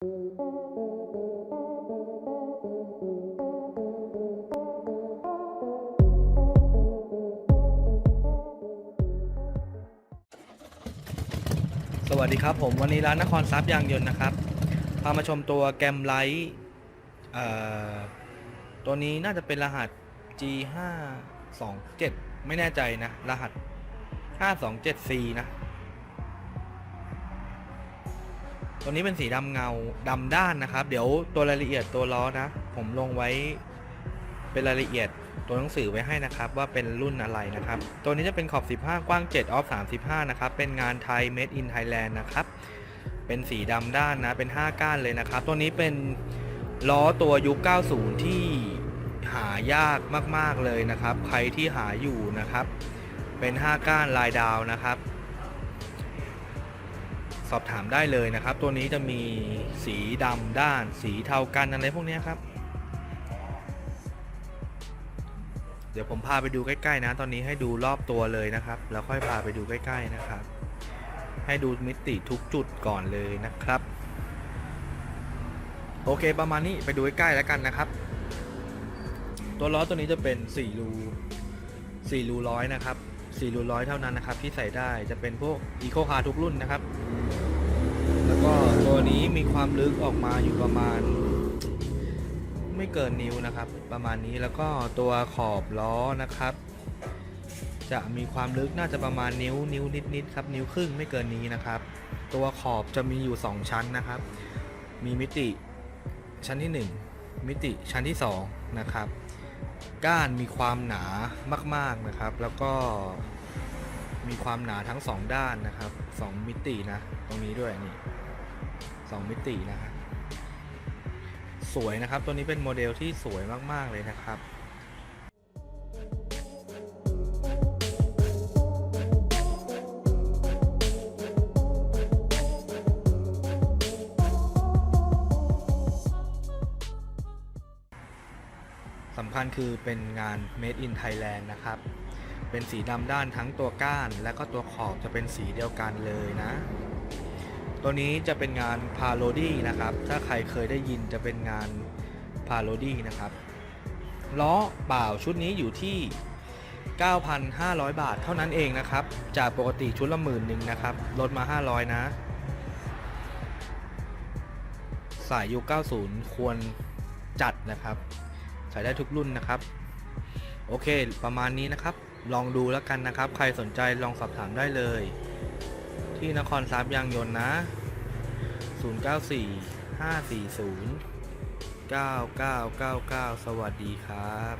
สวัสดีครับผมวันนี้ร้านนครทรัพย์ยางยนต์นะครับ พามาชมตัวแกมไลท์ตัวนี้น่าจะเป็นรหัส G 5 2 7 ไม่แน่ใจนะ รหัส 527C นะ ตัวนี้เป็นสีดำเงาดำด้านนะครับ เดี๋ยวตัวรายละเอียดตัวล้อนะ ผมลงไว้เป็นรายละเอียดตัวหนังสือไว้ให้นะครับ ว่าเป็นรุ่นอะไรนะครับ ตัวนี้จะเป็นขอบ 15 กว้าง 7 ออฟ 35 นะครับ เป็นงานไทย made in Thailand นะครับ เป็นสีดำด้านนะ เป็น 5 ก้านเลยนะครับ ตัวนี้เป็นล้อตัวยุค 90 ที่หายากมาก ๆ เลยนะครับ ใครที่หาอยู่นะครับ เป็น 5 ก้านลายดาวนะครับ สอบถามได้เลยนะครับ ตัวนี้จะมีสีดำด้าน สีเทากันอะไรพวกนี้ครับ เดี๋ยวผมพาไปดูใกล้ๆนะ ตอนนี้ให้ดูรอบตัวเลยนะครับ แล้วค่อยพาไปดูใกล้ ๆนะครับ ให้ดูมิติทุกจุดก่อนเลยนะครับ โอเคประมาณนี้ไปดูใกล้ๆแล้วกันนะครับ ตัวล้อตัวนี้จะเป็น4รู4รูร้อยนะครับ 4รูร้อยเท่านั้นนะครับ ที่ใส่ได้จะเป็นพวกอีโคคาร์ทุกรุ่นนะครับ แล้วก็ตัวนี้มีความลึกออกมาอยู่ประมาณ ไม่เกินนิ้วนะครับ ประมาณนี้แล้วก็ตัวขอบล้อนะครับ จะมีความลึกน่าจะประมาณนิ้วนิ้วนิดๆครับ นิ้วครึ่งไม่เกินนี้นะครับ ตัวขอบจะมีอยู่ 2 ชั้นนะครับ มีมิติชั้นที่ 1 มิติชั้นที่ 2 นะครับ ก้านมีความหนามาก ๆนะครับ แล้วก็มีความหนาทั้ง 2 ด้านนะครับ2มิตินะ ตรงนี้ด้วยนี่2มิตินะครับสวยนะครับ ตัวนี้เป็นโมเดลที่สวยมาก ๆ เลยนะครับำคัญคือเป็นงาน Made in Thailand นะครับ เป็นสีดำด้านทั้งตัวก้าน และก็ตัวขอบจะเป็นสีเดียวกันเลยนะ ตัวนี้จะเป็นงานพาโรดี้นะครับ ถ้าใครเคยได้ยินจะเป็นงานพาโรดี้นะครับล้อเปล่าชุดนี้อยู่ที่ 9,500 บาทเท่านั้นเองนะครับ จากปกติชุดละหมื่นหนึ่งนะครับ ลดมา 500 นะ สายยุค90 ควรจัดนะครับ ใส่ได้ทุกรุ่นนะครับ โอเค ประมาณนี้นะครับ ลองดูแล้วกันนะครับ ใครสนใจลองสอบถามได้เลย ที่นครทรัพย์ยางยนต์นะ 094 540 9999 สวัสดีครับ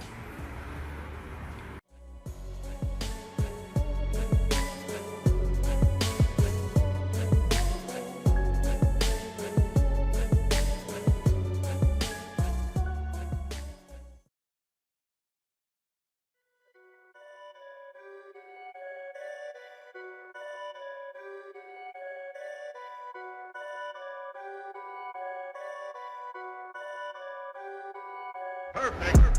Perfect.